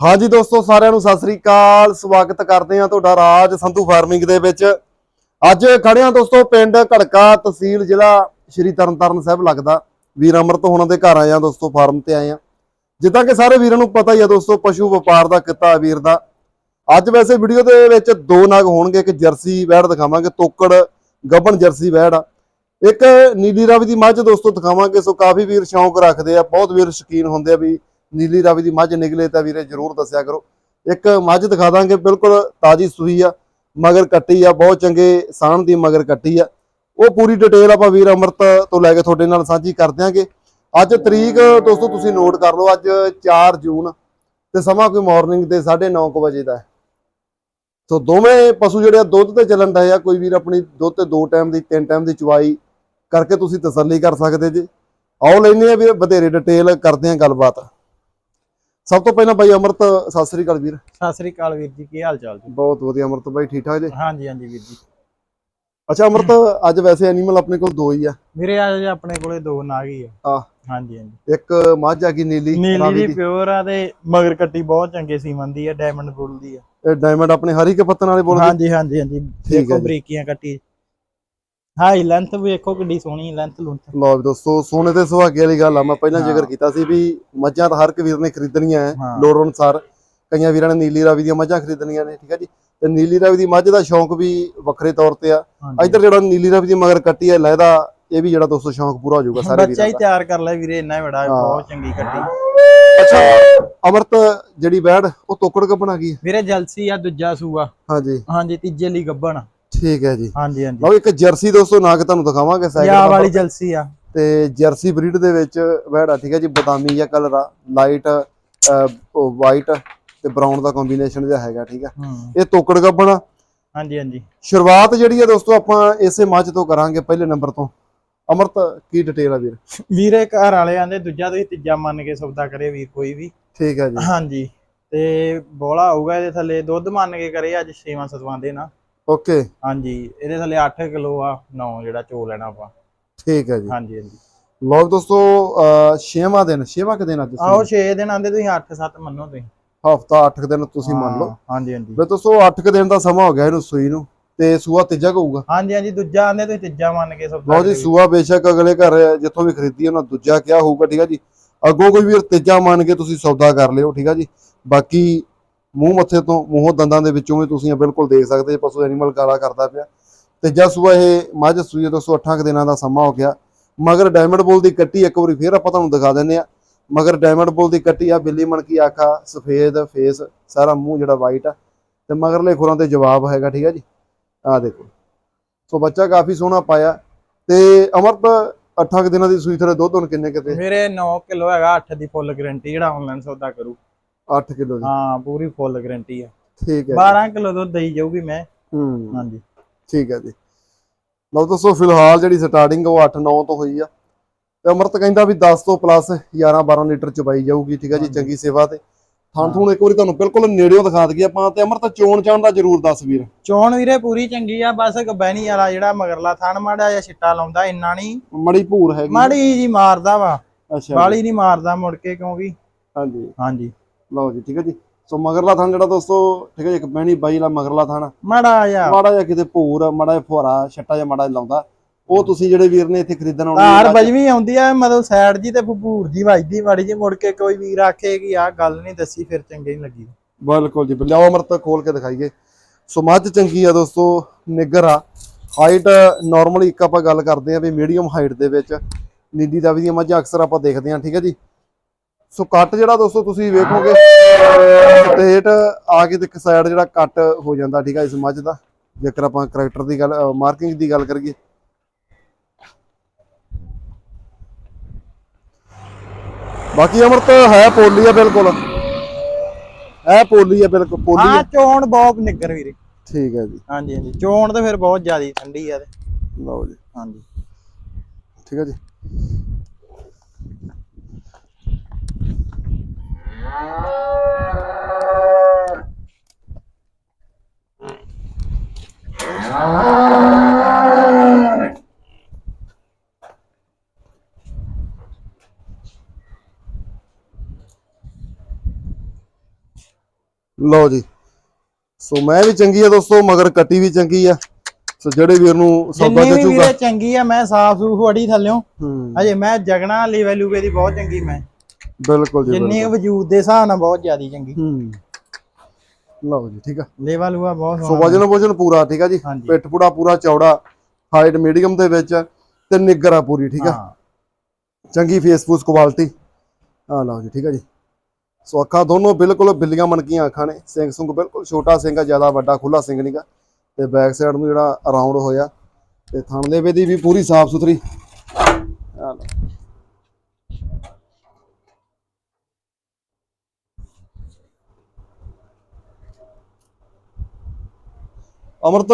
ਹਾਂਜੀ ਦੋਸਤੋ, ਸਾਰਿਆਂ ਨੂੰ ਸਤਿ ਸ੍ਰੀ ਅਕਾਲ। ਸਵਾਗਤ ਕਰਦੇ ਹਾਂ ਤੁਹਾਡਾ ਰਾਜ ਸੰਧੂ ਫਾਰਮਿੰਗ ਦੇ ਵਿੱਚ। ਅੱਜ ਖੜੇ ਹਾਂ ਦੋਸਤੋ, ਪਿੰਡ ਘੜਕਾ ਤਹਿਸੀਲ ਜ਼ਿਲ੍ਹਾ ਸ਼੍ਰੀ ਤਰਨਤਾਰਨ ਸਾਹਿਬ ਲੱਗਦਾ। ਵੀਰ ਅਮਰਤ ਹੋਣਾ ਦੇ ਘਰ ਆਏ ਆ ਦੋਸਤੋ, ਫਾਰਮ ਤੇ ਆਏ ਆ ਜਿੱਦਾਂ ਕਿ ਸਾਰੇ ਵੀਰਾਂ ਨੂੰ ਪਤਾ ਹੀ ਆ ਦੋਸਤੋ, ਪਸ਼ੂ ਵਪਾਰ ਦਾ ਕਿੱਤਾ ਵੀਰ ਦਾ। ਅੱਜ ਵੈਸੇ ਵੀਡੀਓ ਦੇ ਵਿੱਚ ਦੋ ਨਗ ਹੋਣਗੇ, ਇੱਕ ਜਰਸੀ ਵੈੜ ਦਿਖਾਵਾਂਗੇ, ਤੋਕੜ ਗੱਬਣ ਜਰਸੀ ਵੈੜ। ਇੱਕ ਨੀਲੀ ਰਾਵੀ ਦੀ ਮੱਝ ਦੋਸਤੋ ਦਿਖਾਵਾਂਗੇ, ਸੋ ਕਾਫੀ ਵੀਰ ਸ਼ੌਂਕ ਰੱਖਦੇ ਆ, ਬਹੁਤ ਵੀਰ ਸ਼ੌਕੀਨ ਹੁੰਦੇ ਆ ਵੀ ਨੀਲੀ ਰਾਵੀ ਦੀ ਮੱਝ ਨਿਕਲੇ ਤਾਂ ਵੀਰੇ ਜਰੂਰ ਦੱਸਿਆ ਕਰੋ। ਇੱਕ ਮੱਝ ਦਿਖਾ ਦਾਂਗੇ, ਬਿਲਕੁਲ ਤਾਜੀ ਸੂਈ ਆ, ਮਗਰ ਕੱਟੀ ਆ, ਬਹੁਤ ਚੰਗੇ ਸਾਣ ਦੀ ਮਗਰ ਕੱਟੀ ਆ। ਉਹ ਪੂਰੀ ਡਿਟੇਲ ਆਪਾਂ ਵੀਰ ਅਮਰਤ ਤੋਂ ਲੈ ਕੇ ਤੁਹਾਡੇ ਨਾਲ ਸਾਂਝੀ ਕਰ ਦਿਆਂਗੇ। ਅੱਜ ਤਰੀਕ ਦੋਸਤੋ, ਤੁਸੀਂ ਨੋਟ ਕਰ ਲਓ, ਅੱਜ 4 ਜੂਨ ਤੇ ਸਮਾਂ ਕੋਈ ਮਾਰਨਿੰਗ ਦੇ 9:30 ਵਜੇ ਦਾ ਹੈ। ਸੋ ਦੋਵੇਂ ਪਸ਼ੂ ਜਿਹੜੇ ਆ, ਦੁੱਧ ਤੇ ਚੱਲਣ ਦਾ ਆ, ਕੋਈ ਵੀਰ ਆਪਣੀ ਦੁੱਧ ਤੇ ਦੋ ਟਾਈਮ ਦੀ, ਤਿੰਨ ਟਾਈਮ ਦੀ ਚੁਆਈ ਕਰਕੇ ਤੁਸੀਂ ਤਸੱਲੀ ਕਰ ਸਕਦੇ ਜੀ। ਆਓ ਲੈਨੇ ਆ ਵੀਰ ਬਥੇਰੇ ਡਿਟੇਲ ਕਰਦੇ ਆ ਗੱਲਬਾਤ। ਸਭ ਤੋਂ ਪਹਿਲਾਂ ਬਾਈ ਅਮਰਤ ਸਤਿ ਸ੍ਰੀ ਅਕਾਲ ਵੀਰ। ਸਤਿ ਸ੍ਰੀ ਅਕਾਲ ਵੀਰ ਜੀ ਕੀ ਹਾਲ ਚਾਲ ਜੀ? ਬਹੁਤ ਵਧੀਆ ਅਮਰਤ ਬਾਈ ਠੀਕ ਠਾਕ ਜੀ? ਹਾਂਜੀ ਹਾਂਜੀ ਵੀਰ ਜੀ। ਅੱਛਾ ਅਮਰਤ ਅੱਜ ਵੈਸੇ ਐਨੀਮਲ ਆਪਣੇ ਕੋਲ ਦੋ ਹੀ ਆ। ਵੀਰੇ ਅੱਜ ਆਪਣੇ ਕੋਲੇ ਦੋ ਨਾਗ ਹੀ ਆ। ਹਾਂਜੀ ਹਾਂਜੀ। ਇੱਕ ਮੱਝ ਆ ਗਈ ਨੀਲੀ ਨੀਲੀ ਦੀ। ਪਿਓਰ ਆ ਤੇ ਮਗਰ ਕੱਟੀ ਬਹੁਤ ਚੰਗੇ ਸੀਮਨ ਦੀ ਆ ਡਾਇਮੰਡ ਬੁੱਲ ਦੀ ਆ। ਇਹ ਡਾਇਮੰਡ ਆਪਣੇ ਹਰੀ ਕੇ ਪੱਤਨ ਵਾਲੇ ਬੋਲਦੇ ਹਾਂਜੀ ਹਾਂਜੀ ਹਾਂਜੀ। ਦੇਖੋ। ਬਰੀਕੀਆਂ ਕੱਟੀ। ਹਾਈ ਲੈਂਥ ਵੇਖੋ ਕਿੱਡੀ ਸੋਹਣੀ ਲੈਂਥ ਲੁੰਥ ਲਓ ਵੀ ਦੋਸਤੋ ਸੋਨੇ ਤੇ ਸੁਹਾਗੇ ਵਾਲੀ ਗੱਲ ਆ ਮੈਂ ਪਹਿਲਾਂ ਹਾਂ। ਜ਼ਿਕਰ ਕੀਤਾ ਸੀ ਵੀ ਮੱਝਾਂ ਤਾਂ ਹਰ ਇੱਕ ਵੀਰ ਨੇ ਖਰੀਦਣੀਆਂ ਹੈ ਹਾਂ। ਲੋੜ ਅਨੁਸਾਰ ਕਈਆਂ ਵੀਰਾਂ ਨੇ ਨੀਲੀ ਰਾਵੀ ਦੀਆਂ ਮੱਝਾਂ ਖਰੀਦਣੀਆਂ ਨੇ ਠੀਕ ਹੈ ਜੀ ਤੇ ਨੀਲੀ ਰਾਵੀ ਦੀ ਮੱਝ ਦਾ ਸ਼ੌਂਕ ਵੀ ਵੱਖਰੇ ਤੌਰ ਤੇ ਆ। ਇੱਧਰ ਜਿਹੜਾ ਨੀਲੀ ਰਾਵੀ ਦੀ ਮਗਰ ਕੱਟੀ ਹੈ ਲਹਿਦਾ ਇਹ ਵੀ ਜਿਹੜਾ ਦੋਸਤੋ ਸ਼ੌਂਕ ਪੂਰਾ ਹੋ ਜਾਊਗਾ ਸਾਰੇ ਬੱਚਾ ਵੀਰਾਂ ਹੀ ਦਾ ਤਿਆਰ ਕਰ ਲੈ ਵੀਰੇ ਇੰਨਾ ਹੀ ਬੜਾ ਹਾਂ। ਬਹੁਤ ਚੰਗੀ ਕੱਟੀ ਅੱਛਾ ਅਮਰਤ ਜਿਹੜੀ ਬੈੜ ਉਹ ਤੋਕੜ ਕੱਪਣ ਆ ਗਈ ਹੈ? ਵੀਰੇ ਜਲਸੀ ਆ ਦੂਜਾ ਸੂਆ ਹਾਂਜੀ ਹਾਂਜੀ ਤੀਜੇ ਲਈ ਗੱਬਣ ਠੀਕ ਹੈ ਜੀ। ਹਾਂਜੀ ਹਾਂਜੀ। ਲਓ ਇੱਕ ਜਰਸੀ ਦੋਸਤੋ ਨਾਗ ਤੁਹਾਨੂੰ ਦਿਖਾਵਾਂਗੇ ਪੰਜਾਬ ਵਾਲੀ ਜਲਸੀ ਆ। ਤੇ ਜਰਸੀ ਬਰੀਡ ਦੇ ਵਿੱਚ ਆ ਠੀਕ ਹੈ ਜੀ ਬਦਾਮੀ ਜਾਂ ਕਲਰ ਆ ਲਾਈਟ ਵਾਈਟ ਤੇ ਬਰਾਊਨ ਦਾ ਕੰਬੀਨੇਸ਼ਨ ਜਿਹਾ ਹੈਗਾ ਠੀਕ ਹੈ। ਇਹ ਤੋਕੜ ਗੱਬਣ। ਹਾਂਜੀ ਹਾਂਜੀ। ਸ਼ੁਰੂਆਤ ਜਿਹੜੀ ਹੈ ਦੋਸਤੋ ਆਪਾਂ ਇਸੇ ਮੱਝ ਤੋਂ ਕਰਾਂਗੇ ਪਹਿਲੇ ਨੰਬਰ ਤੋਂ। ਅਮਰਤ ਕੀ ਡਿਟੇਲ ਆ ਵੀਰ? ਵੀਰੇ ਘਰ ਵਾਲੇ ਆਂਦੇ ਦੂਜਾ ਤੁਸੀਂ ਤੀਜਾ ਮੰਨ ਕੇ ਸੌਦਾ ਕਰੇ ਵੀਰ ਕੋਈ ਵੀ। ਠੀਕ ਹੈ ਜੀ। ਹਾਂਜੀ। ਤੇ ਬੋਲਾ ਹੋਊਗਾ ਇਹਦੇ ਥੱਲੇ ਦੁੱਧ ਮੰਨ ਕੇ ਕਰੇ ਅੱਜ 6ਵਾਂ 7ਵਾਂ ਦੇ ਨਾ। ਓਕੇ। ਹਾਂਜੀ ਇਹਦੇ ਥੱਲੇ 8 ਕਿਲੋ ਆ 9 ਜਿਹੜਾ ਚੋ ਲੈਣਾ ਆਪਾਂ। ਠੀਕ ਹੈ ਜੀ। ਹਾਂਜੀ ਹਾਂਜੀ। ਲੋ ਦੋਸਤੋ ਛੇਵਾਂ ਦਿਨ ਛੇਵਾਂ ਕਿ ਦਿਨ ਅੱਜ ਆਹੋ 6 ਦਿਨ ਆਂਦੇ ਤੁਸੀਂ 8 7 ਮੰਨੋ ਤੁਸੀਂ। ਹਫਤਾ 8 ਦਿਨ ਤੁਸੀਂ ਮੰਨ ਲਓ। ਹਾਂਜੀ ਹਾਂਜੀ। ਵੀ ਦੋਸਤੋ 8 ਦਿਨ ਦਾ ਸਮਾਂ ਹੋ ਗਿਆ ਇਹਨੂੰ ਸੂਈ ਨੂੰ ਤੇ ਸੂਆ ਤੀਜਾ ਕਹੂਗਾ ਹਾਂਜੀ ਹਾਂਜੀ ਦੂਜਾ ਆਂਦੇ ਤੁਸੀਂ ਤੀਜਾ ਮੰਨ ਕੇ ਸੌਦਾ ਲਓ ਜੀ। ਸੂਆ ਬੇਸ਼ੱਕ ਅਗਲੇ ਘਰ ਜਿੱਥੋਂ ਵੀ ਖਰੀਦੀ ਉਹਨਾਂ ਦੂਜਾ ਕਿਹਾ ਹੋਊਗਾ ਠੀਕ ਆ ਜੀ। ਅੱਗੋਂ ਕੋਈ ਵੀਰ ਤੀਜਾ ਮੰਨ ਕੇ ਤੁਸੀਂ ਸੌਦਾ ਕਰ ਲਿਓ ਠੀਕ ਆ ਜੀ। ਬਾਕੀ ਮੂੰਹ ਮੱਥੇ ਤੋਂ, ਮੂੰਹੋਂ ਦੰਦਾਂ ਦੇ ਵਿੱਚੋਂ ਵੀ ਤੁਸੀਂ ਬਿਲਕੁਲ ਦੇਖ ਸਕਦੇ ਪਸ਼ੂ ਐਨੀਮਲ ਕਾਲਾ ਕਰਦਾ ਪਿਆ। ਤੀਜਾ ਸੂਆ ਇਹ ਮੱਝ ਸੂਈ ਦੋਸਤੋ 8 ਦਿਨਾਂ ਦਾ ਸਮਾਂ ਹੋ ਗਿਆ। ਮਗਰ ਡਾਇਮੰਡ ਬੋਲ ਦੀ ਕੱਟੀ ਇੱਕ ਵਾਰੀ ਫੇਰ ਆਪਾਂ ਤੁਹਾਨੂੰ ਦਿਖਾ ਦਿੰਨੇ ਆ ਮਗਰ ਡਾਇਮੰਡ ਬੋਲ ਦੀ ਕੱਟੀ ਆ ਬਿੱਲੀ ਮਣਕੀ ਆਖਾ, ਸਫੇਦ ਫੇਸ ਸਾਰਾ ਮੂੰਹ ਜਿਹੜਾ ਵਾਈਟ ਆ। ਤੇ ਮਗਰਲੇ ਖੁਰਾਂ ਤੇ ਜਵਾਬ ਹੈਗਾ, ਠੀਕ ਆ ਜੀ? ਆ ਦੇਖੋ। ਸੋ ਬੱਚਾ ਕਾਫੀ ਸੋਹਣਾ ਪਾਇਆ। ਤੇ ਅਮਰਤ 8 ਦਿਨਾਂ ਦੀ ਸੂਈ ਥਲੇ ਦੁੱਧ ਹੁਣ ਕਿੰਨੇ ਕਿਤੇ ਮੇਰੇ 9 ਕਿਲੋ ਹੈਗਾ 8 ਦੀ ਫੁੱਲ ਗਾਰੰਟੀ ਜਿਹੜਾ ਆਨਲਾਈਨ ਸੌਦਾ ਕਰੂ। 8 ਕਿਲੋ ਦੀ। ਹਾਂ ਪੂਰੀ ਫੁੱਲ ਗਾਰੰਟੀ ਆ। ਠੀਕ ਹੈ 12 ਕਿਲੋ ਦੁੱਧ ਦੇਈ ਜਾਊਗੀ ਮੈਂ। ਹੂੰ। ਹਾਂਜੀ। ਠੀਕ ਹੈ ਜੀ। ਲਓ ਦੋਸਤੋ ਫਿਲਹਾਲ ਜਿਹੜੀ ਸਟਾਰਟਿੰਗ ਉਹ 8 9 ਤੋਂ ਹੋਈ ਆ। ਤੇ ਅਮਰਤ ਕਹਿੰਦਾ ਵੀ 10 ਤੋਂ ਪਲੱਸ 11 12 ਲੀਟਰ ਚਬਾਈ ਜਾਊਗੀ ਠੀਕ ਹੈ ਜੀ। ਚੰਗੀ ਸੇਵਾ ਤੇ। ਥਾਂ ਥੂਣ ਇੱਕ ਵਾਰੀ ਤੁਹਾਨੂੰ ਬਿਲਕੁਲ ਨੇੜਿਓਂ ਦਿਖਾ ਦਈਏ ਆਪਾਂ ਤੇ। ਅਮਰਤ ਚੋਣ ਚਾਣ ਦਾ ਜ਼ਰੂਰ ਦੱਸ ਵੀਰ। ਚੋਣ ਵੀਰੇ ਪੂਰੀ ਚੰਗੀ ਆ ਬਸ ਗਬੈਣੀ ਵਾਲਾ ਜਿਹੜਾ ਮਗਰਲਾ ਥਣ ਮਾੜਾ ਜਿਹਾ ਛਿੱਟਾ ਲਾਉਂਦਾ ਇੰਨਾ ਨਹੀਂ ਮੜੀ ਭੂਰ ਹੈਗੀ। ਮਾੜੀ ਜੀ ਮਾਰਦਾ ਵਾ। ਅੱਛਾ ਜੀ, ਵਾਲੀ ਨਹੀਂ ਮਾਰਦਾ ਮੁੜ ਕੇ ਕਿਉਂਕਿ। ਹਾਂਜੀ। ਹਾਂਜੀ। ਲਓ ਜੀ ਠੀਕ ਹੈ ਜੀ। ਸੋ ਮਗਰਲਾ ਥਾਂ ਜਿਹੜਾ ਦੋਸਤੋ ਠੀਕ ਹੈ ਜੀ ਇੱਕ ਬਹਿਣੀ ਬਾਈ ਦਾ ਮਗਰਲਾ ਥਾਂ ਮਾੜਾ ਜਿਹਾ। ਮਾੜਾ ਜਿਹਾ ਕਿਤੇ ਭੂਰ ਮਾੜਾ ਜਿਹਾ ਫੁਹਾਰਾ ਛੱਟਾ ਜਿਹਾ ਮਾੜਾ ਜਿਹਾ ਲਾਉਂਦਾ। ਉਹ ਤੁਸੀਂ ਜਿਹੜੇ ਵੀਰ ਨੇ ਇੱਥੇ ਖਰੀਦਣ ਆਉਣੇ ਨੇ, ਬਜਵੀਂ ਆਉਂਦੀ ਆ ਮਤਲਬ ਸਾਈਡ ਜੀ ਤੇ ਭੂਰ ਜੀ ਵੱਜਦੀ ਮਾੜੀ ਜੀ ਮੁੜ ਕੇ ਕੋਈ ਵੀਰ ਆਖੇ ਕਿ ਆਹ ਗੱਲ ਨਹੀਂ ਦੱਸੀ ਫਿਰ ਚੰਗੇ ਨਹੀਂ ਲੱਗੀ। ਬਿਲਕੁਲ ਜੀ ਲਿਆਓ ਅਮਰਤ ਖੋਲ ਕੇ ਦਿਖਾਈਏ। ਸੋ ਮੱਝ ਚੰਗੀ ਆ ਦੋਸਤੋ ਨਿੱਗਰ ਆ। ਹਾਈਟ ਨਾਰਮਲੀ ਇੱਕ ਆਪਾਂ ਗੱਲ ਕਰਦੇ ਆ ਵੀ ਮੀਡੀਅਮ ਹਾਈਟ ਦੇ ਵਿੱਚ। ਨੀਲੀ ਦਾ ਦੀਆਂ ਮੱਝਾਂ ਅਕਸਰ ਆਪਾਂ ਦੇਖਦੇ ਆ ਠੀਕ ਹੈ ਜੀ। ਸੋ ਕੱਟ ਜਿਹੜਾ ਦੋਸਤੋ ਤੁਸੀਂ ਵੇਖੋਗੇ ਸਟੇਟ ਆ ਕੇ ਤੇ ਇੱਕ ਸਾਈਡ ਜਿਹੜਾ ਕੱਟ ਹੋ ਜਾਂਦਾ ਠੀਕ ਹੈ ਇਸ ਮੱਝ ਦਾ। ਜੇਕਰ ਆਪਾਂ ਕਰੈਕਟਰ ਦੀ ਗੱਲ ਮਾਰਕਿੰਗ ਦੀ ਗੱਲ ਕਰੀਏ। ਬਾਕੀ ਅਮਰਤ ਹੈ ਪੋਲੀ ਆ ਬਿਲਕੁਲ। ਹੈ ਪੋਲੀ ਆ ਬਿਲਕੁਲ ਪੋਲੀ ਆ। ਹਾਂ ਚੋਣ ਬਹੁਤ ਨਿੱਗਰ ਵੀਰੇ। ਠੀਕ ਹੈ ਜੀ। ਹਾਂਜੀ ਹਾਂਜੀ। ਚੋਣ ਤੇ ਫਿਰ ਬਹੁਤ ਜ਼ਿਆਦੀ ਠੰਡੀ ਆ ਤੇ। ਲਓ ਜੀ। ਹਾਂਜੀ। ਠੀਕ ਹੈ ਜੀ। ਲਓ ਜੀ। ਸੋ ਮੈਂ ਵੀ ਚੰਗੀ ਆ ਦੋਸਤੋ ਮਗਰ ਕੱਟੀ ਵੀ ਚੰਗੀ ਆ। ਸੋ ਜਿਹੜੇ ਵੀਰ ਨੂੰ ਸੌਦਾ ਦੇ ਚੁੱਕਾ ਚੰਗੀ ਆ ਮੈਂ ਸਾਫ਼ ਸੂਫ ਵੜੀ ਥੱਲਿਓ ਹਜੇ ਮੈਂ ਜਗਣਾ ਲਈ ਵੈਲੂਵੇ ਦੀ ਬਹੁਤ ਚੰਗੀ ਮੈਂ। ਬਿਲਕੁਲ ਜੀ ਜਿੰਨੀ। ਵਜੂਦ ਦੇ ਹਿਸਾਬ ਨਾਲ ਬਹੁਤ ਜ਼ਿਆਦੀ ਚੰਗੀ। ਹੂੰ। ਲਓ ਜੀ ਠੀਕ ਆ। ਲੇਵਾ ਲੂਆ ਬਹੁਤ ਸੋ ਵਜਨ ਵਜਨ ਪੂਰਾ ਠੀਕ ਆ ਜੀ। ਪਿੱਠ ਪੂੜਾ ਪੂਰਾ ਚੌੜਾ ਹਾਈਟ ਮੀਡੀਅਮ ਦੇ ਵਿੱਚ ਤੇ ਨਿੱਗਰ ਪੂਰੀ ਠੀਕ ਆ। ਚੰਗੀ ਫੇਸ ਫੂਸ ਕੁਆਲਿਟੀ ਆ ਲਓ ਜੀ ਠੀਕ ਆ ਜੀ। ਸੋ ਅੱਖਾਂ ਦੋਨੋਂ ਬਿਲਕੁਲ ਬਿੱਲੀਆਂ ਮਣਕੀਆਂ ਅੱਖਾਂ ਨੇ। ਸਿੰਘ ਸੁੰਗ ਬਿਲਕੁਲ ਛੋਟਾ ਸਿੰਘ ਆ ਜ਼ਿਆਦਾ ਵੱਡਾ ਖੁੱਲਾ ਸਿੰਘ ਨਹੀਂਗਾ ਤੇ ਬੈਕ ਸਾਈਡ ਨੂੰ ਜਿਹੜਾ ਅਰਾਊਂਡ ਹੋਇਆ। ਤੇ ਥਣ ਦੇ ਦੀ ਵੀ ਪੂਰੀ ਸਾਫ਼ ਸੁਥਰੀ ਆ ਲਓ। ਅਮਰਤ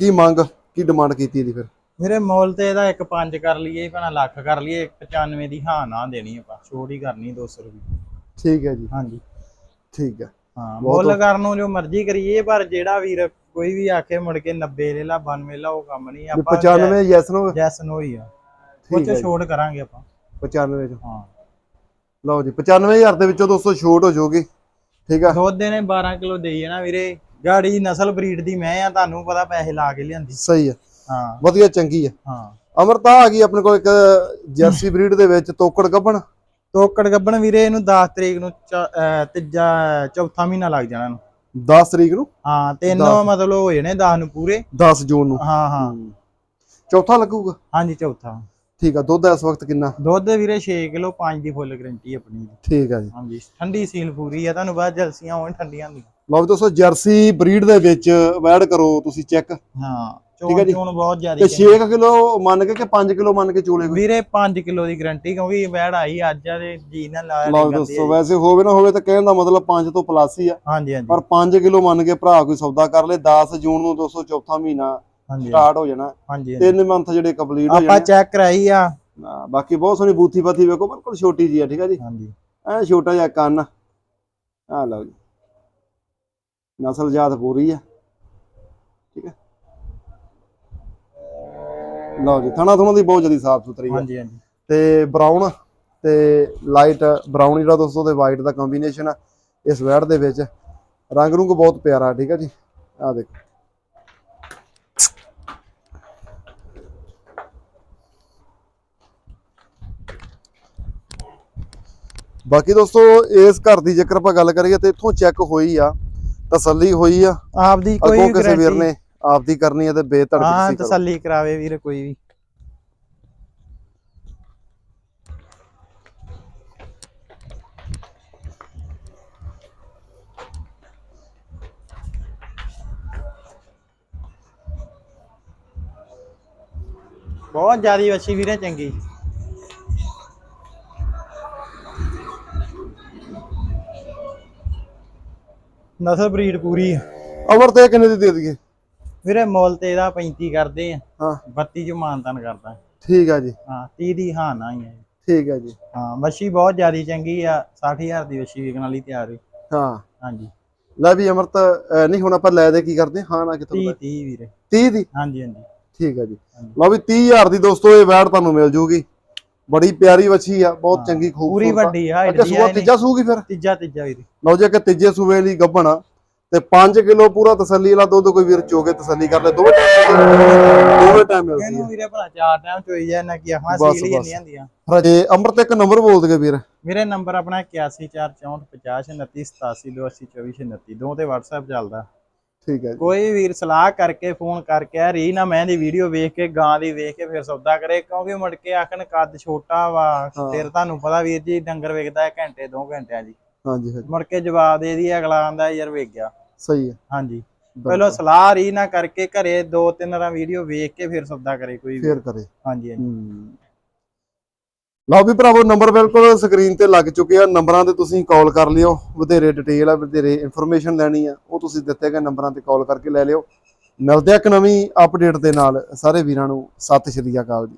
ਕੀ ਮੰਗ ਕੀ ਡਿਮਾਂਡ ਕੀਤੀ ਇਹਦੀ ਫਿਰ? ਮੇਰੇ ਮੁੱਲ ਤੇ ਇਹਦਾ ਇੱਕ 5 ਕਰ ਲਈਏ ਭਣਾ ਲੱਖ ਕਰ ਲਈਏ 95 ਦੀ ਹਾਂ ਨਾ ਦੇਣੀ ਆਪਾਂ ਹੀ ਕਰਨੀ 200 ਰੁਪਏ। ਠੀਕ ਹੈ ਜੀ। ਹਾਂਜੀ। ਠੀਕ ਹੈ। ਹਾਂ ਮੁੱਲ ਕਰਨ ਨੂੰ ਜੋ ਮਰਜ਼ੀ ਕਰੀਏ ਪਰ ਜਿਹੜਾ ਵੀਰ ਕੋਈ ਵੀ ਆਕੇ ਮੁੜ ਕੇ 90 ਲੈ ਲਾ 92 ਲਾ ਉਹ ਕੰਮ ਨਹੀਂ ਆਪਾਂ 95 ਯੈਸ ਨੋ ਜੈਸ ਨੋ ਹੀ ਆ। ਠੀਕ ਉੱਥੇ ਹੈ ਜੀ। ਛੋਟ ਕਰਾਂਗੇ ਆਪਾਂ। 95 ਚ। ਹਾਂ। ਲਓ ਜੀ 95000 ਦੇ ਵਿੱਚੋਂ ਦੋਸਤੋ ਛੋਟ ਹੋ ਜਾਊਗੀ। ਠੀਕ ਆ। ਦੁੱਧ ਨੇ 12 ਕਿਲੋ ਦੇਈ ਨਾ ਵੀਰੇ ਗਾੜੀ ਨਸਲ ਬਰੀਡ ਦੀ ਮੈਂ ਆ ਤੁਹਾਨੂੰ ਪਤਾ ਪੈਸੇ ਲਾ ਕੇ ਲਿਆਂਦੀ। ਸਹੀ ਆ। ਹਾਂ। ਵਧੀਆ ਚੰਗੀ ਆ। ਹਾਂ। ਅਮਰਤਾ ਆ ਗਈ ਆਪਣੇ ਕੋਲ ਇੱਕ ਜਰਸੀ ਬਰੀਡ ਦੇ ਵਿੱਚ ਤੋਕੜ ਗੱਭਣ ਤੋਕੜ ਗੱਬਣ ਵੀਰੇ ਇਹਨੂੰ 10 ਤਰੀਕ ਨੂੰ ਤੀਜਾ ਚੌਥਾ ਮਹੀਨਾ ਲੱਗ ਜਾਣਾ ਇਹਨੂੰ। 10 ਤਰੀਕ ਨੂੰ? ਹਾਂ ਤਿੰਨ। ਮਤਲਬ ਹੋ ਜਾਣੇ 10 ਨੂੰ ਪੂਰੇ। 10 ਜੂਨ ਨੂੰ? ਹਾਂ ਹਾਂ। ਚੌਥਾ ਲੱਗੂਗਾ? ਹਾਂਜੀ ਚੌਥਾ। ਠੀਕ ਆ ਦੁੱਧ ਇਸ ਵਕਤ ਕਿੰਨਾ? ਦੁੱਧ ਵੀਰੇ 6 ਕਿਲੋ 5 ਦੀ ਫੁੱਲ ਗਰੰਟੀ ਆਪਣੀ। ਠੀਕ ਆ ਜੀ। ਹਾਂਜੀ ਠੰਡੀ ਸੀਲ ਪੂਰੀ ਆ ਤੁਹਾਨੂੰ ਬਾਅਦ ਜਲਸੀਆਂ ਹੋਣ ਠੰਡੀਆਂ ਹੁੰਦੀਆਂ। ਲਓ ਦੋਸਤੋ ਜਰਸੀ ਬਰੀਡ ਦੇ ਵਿੱਚ ਵੈਡ ਕਰੋ ਤੁਸੀਂ ਚੈੱਕ ਹਾਂ ਠੀਕ ਹੈ ਜੀ। ਚੋਣ ਬਹੁਤ ਤੇ ਜ਼ਿਆਦਾ 6 ਕਿਲੋ ਮੰਨ ਕੇ ਕਿ 5 ਕਿਲੋ ਮੰਨ ਕੇ ਚੋਲੇ ਵੀਰੇ 5 ਕਿਲੋ ਦੀ ਗਰੰਟੀ ਕਿਉਂਕਿ ਵੈੜ ਆਈ ਅੱਜ ਆ ਤੇ ਜੀ ਨਾਲ ਲਾਇਆ ਲਓ ਦੋਸਤੋ। ਵੈਸੇ ਹੋਵੇ ਨਾ ਹੋਵੇ ਤਾਂ ਕਹਿਣ ਦਾ ਮਤਲਬ 5 ਤੋਂ ਪਲੱਸ ਹੀ ਆ। ਹਾਂਜੀ ਹਾਂਜੀ। ਪਰ 5 ਕਿਲੋ ਮੰਨ ਕੇ ਭਰਾ ਕੋਈ ਸੌਦਾ ਕਰ ਲੇ 10 ਜੂਨ ਨੂੰ ਦੋਸਤੋ ਚੌਥਾ ਮਹੀਨਾ ਸਟਾਰਟ ਹੋ ਜਾਣਾ। ਤਿੰਨ ਮੰਥ ਜਿਹੜੇ ਕੰਪਲੀਟ ਹੋ ਆਪਾਂ ਜਾਣੇ ਚੈੱਕ ਕਰਾਈ ਆ। ਬਾਕੀ ਬਹੁਤ ਸੋਹਣੀ ਬੂਥੀ ਬਾਥੀ ਵੇਖੋ ਬਿਲਕੁਲ ਛੋਟੀ ਜੀ ਆ ਠੀਕ ਆ ਜੀ? ਹਾਂਜੀ। ਐ ਛੋਟਾ ਜਿਹਾ ਕੰਨ। ਆ ਲਓ ਜੀ। ਨਸਲ ਜਾਤ ਪੂਰੀ ਆ। ਠੀਕ ਹੈ ਲਓ ਜੀ ਥਣਾ ਥਣਾ ਦੀ ਬਹੁਤ ਜ਼ਿਆਦਾ ਸਾਫ਼ ਸੁਥਰੀ ਹਾਂਜੀ ਹਾਂਜੀ। ਤੇ ਬਰਾਊਨ ਤੇ ਲਾਈਟ ਬਰਾਊਨ ਜਿਹੜਾ ਦੋਸਤੋ ਤੇ ਵਾਈਟ ਦਾ ਕੰਬੀਨੇਸ਼ਨ ਆ ਇਸ ਵੈੜ ਦੇ ਵਿੱਚ। ਰੰਗ ਰੁੰਗ ਬਹੁਤ ਪਿਆਰਾ ਠੀਕ ਆ ਜੀ। ਆ ਦੇਖੋ। ਬਾਕੀ ਦੋਸਤੋ ਇਸ ਘਰ ਦੀ ਜੇਕਰ ਆਪਾਂ ਗੱਲ ਕਰੀਏ ਤੇ ਇੱਥੋਂ ਚੈੱਕ ਹੋਈ ਆ। ਤਸੱਲੀ ਹੋਈ ਆ। ਆਪਦੀ ਕੋਈ ਅੱਗੋਂ ਕਿਸੇ ਵੀਰ ਨੇ ਆਪਦੀ ਕਰਨੀ ਆ ਤੇ ਬੇਧੜਕ ਹਾਂ ਤਸੱਲੀ ਕਰਾਵੇ ਵੀਰ ਕੋਈ ਵੀ। ਬਹੁਤ ਜ਼ਿਆਦੀ ਵੱਛੀ ਵੀਰੇ ਚੰਗੀ। ਨਸਲ ਬਰੀਡ ਪੂਰੀ ਆ। ਅਮਰ ਤੇ ਕਿੰਨੇ ਦੀ ਦੇ ਦਈਏ? ਵੀਰੇ ਮੁੱਲ ਤੇ ਇਹਦਾ 35 ਕਰਦੇ ਆ। ਹਾਂ। 32 ਚ ਮਾਨਤਨ ਕਰਦਾ। ਠੀਕ ਆ ਜੀ। ਹਾਂ 30 ਦੀ ਹਾਂ ਨਾ ਹੀ ਹੈ ਠੀਕ ਆ ਜੀ। ਹਾਂ ਵੱਛੀ ਬਹੁਤ ਜ਼ਿਆਦੀ ਚੰਗੀ ਆ 60000 ਦੀ ਵੱਛੀ ਵਿਕਣ ਵਾਲੀ ਤਿਆਰ ਹੈ ਹਾਂ। ਹਾਂਜੀ। ਲੈ ਵੀ ਅਮਰਤ ਨਹੀਂ ਹੁਣ ਆਪਾਂ ਲੈ ਦੇ ਕੀ ਕਰਦੇ? ਹਾਂ ਨਾ ਕਿਥੋਂ 30 30 ਵੀਰੇ। 30 ਦੀ? ਹਾਂਜੀ ਹਾਂਜੀ। ਠੀਕ ਆ ਜੀ। ਲਓ ਵੀ 30000 ਦੀ ਦੋਸਤੋ ਇਹ ਵੈੜ ਤੁਹਾਨੂੰ ਮਿਲ ਜੂਗੀ। ਬੜੀ ਪਿਆਰੀ ਵੱਛੀ ਆ ਬਹੁਤ ਚੰਗੀ ਖੂਬਸੂਰਤ ਪੂਰੀ ਆ। ਵੱਡੀ ਹਾਈਟ ਅੱਗੇ ਦੀ ਸੂਆ ਆ ਤੀਜਾ ਸੂਗੀ ਫਿਰ? ਤੀਜਾ ਤੀਜਾ ਵੀਰੇ। ਲਓ ਜੇ ਕਿ ਤੀਜੇ ਸੂਵੇ ਲਈ ਗੱਭਣ ਆ। ਤੇ 5 ਕਿਲੋ ਪੂਰਾ ਤਸੱਲੀ ਵਾਲਾ ਦੁੱਧ ਕੋਈ ਵੀਰ ਚੋਗੇ ਤਸੱਲੀ ਕਰ ਲੈ ਦੋਵੇਂ ਟਾਈਮ ਦੋਵੇਂ ਟਾਈਮ ਮਿਲਦੀ ਇਹਨੂੰ ਹੈ ਵੀਰੇ ਭਲਾ ਚਾਰ ਟਾਈਮ ਚੋਈ ਜਾ ਨਾ ਕੀ ਬਸ, ਸੀਲ ਹੀ। ਇੰਨੀਆਂ ਹੁੰਦੀਆਂ। ਰਾਜੇ ਅਮਰਤ ਇੱਕ ਨੰਬਰ ਬੋਲ ਦਗੇ ਵੀਰ। ਮੇਰੇ ਨੰਬਰ ਆਪਣਾ 81445029872429 ਦੋ ਤੇ WhatsApp ਚੱਲਦਾ। ਠੀਕ ਹੈ ਜੀ। ਕੋਈ ਵੀਰ ਸਲਾਹ ਕਰਕੇ ਫੋਨ ਕਰਕੇ ਆ ਰੀ ਨਾ ਮੈਂ ਦੀ ਵੀਡੀਓ ਵੇਖ ਕੇ ਗਾਂ ਦੀ ਵੇਖ ਕੇ ਫਿਰ ਸੌਦਾ ਕਰੇ ਕਿਉਂਕਿ ਮੁੜ ਕੇ ਆਖਣ ਕੱਦ ਛੋਟਾ ਵਾ। ਫਿਰ ਤੁਹਾਨੂੰ ਪਤਾ ਵੀਰ ਜੀ ਡੰਗਰ ਵੇਖਦਾ ਹੈ ਘੰਟੇ ਦੋ ਘੰਟਿਆਂ ਜੀ। ਹਾਂਜੀ ਹਾਂਜੀ। ਮੁੜ ਕੇ ਜਵਾਬ ਦੇ ਦੀ ਅਗਲਾ ਆਂਦਾ ਯਾਰ ਵੇਖ ਗਿਆ। ਸਹੀ ਹੈ। ਹਾਂਜੀ। ਪਹਿਲਾਂ ਸਲਾਹ ਰੀ ਨਾ ਕਰਕੇ ਘਰੇ ਦੋ ਤਿੰਨ ਰਾਂ ਵੀਡੀਓ ਵੇਖ ਕੇ ਫਿਰ ਸੌਦਾ ਕਰੇ ਕੋਈ ਵੀ। ਫੇਰ ਕਰੇ। ਹਾਂਜੀ ਹਾਂਜੀ। ਲਓ ਵੀ ਭਰਾਵੋ ਨੰਬਰ ਬਿਲਕੁਲ ਸਕਰੀਨ ਤੇ ਲੱਗ ਚੁੱਕੇ ਆ। ਨੰਬਰਾਂ ਤੇ ਤੁਸੀਂ ਕਾਲ ਕਰ ਲਿਓ। ਵਧੇਰੇ ਡਿਟੇਲ ਆ, ਵਧੇਰੇ ਇਨਫੋਰਮੇਸ਼ਨ ਲੈਣੀ ਆ। ਉਹ ਤੁਸੀਂ ਦਿੱਤੇ ਗਏ ਨੰਬਰਾਂ ਤੇ ਕਾਲ ਕਰਕੇ ਲੈ ਲਿਓ। ਮਿਲਦੇ ਆ ਇੱਕ ਨਵੀਂ ਅਪਡੇਟ ਦੇ ਨਾਲ। ਸਾਰੇ ਵੀਰਾਂ ਨੂੰ ਸਤਿ ਸ਼੍ਰੀ ਅਕਾਲ ਜੀ।